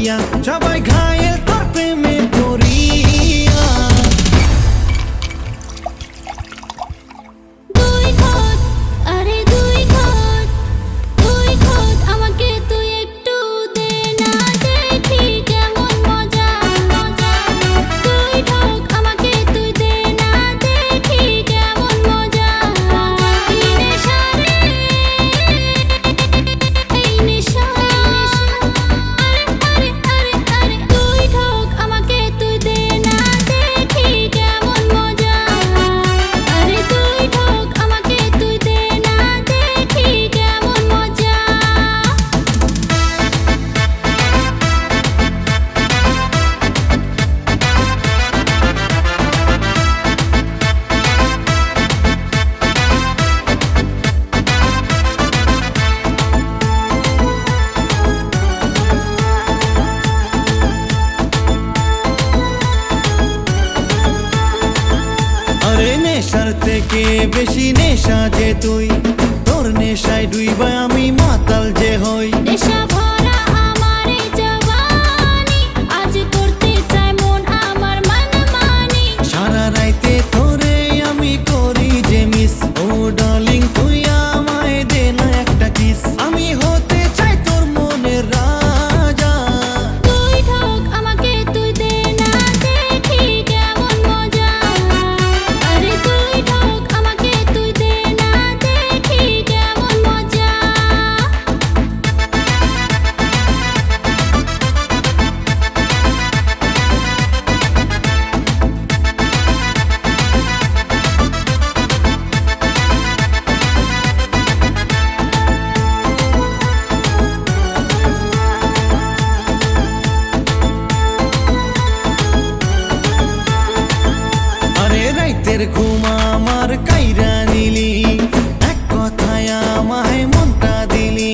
নিয়া সবাই ঘা থেকে বেশি নেশা যে তুই। তোর নেশায় ডুইবা রাতের ঘুম আমার কাইরা নিলি। এক কথায় আমায় মনটা দিলি।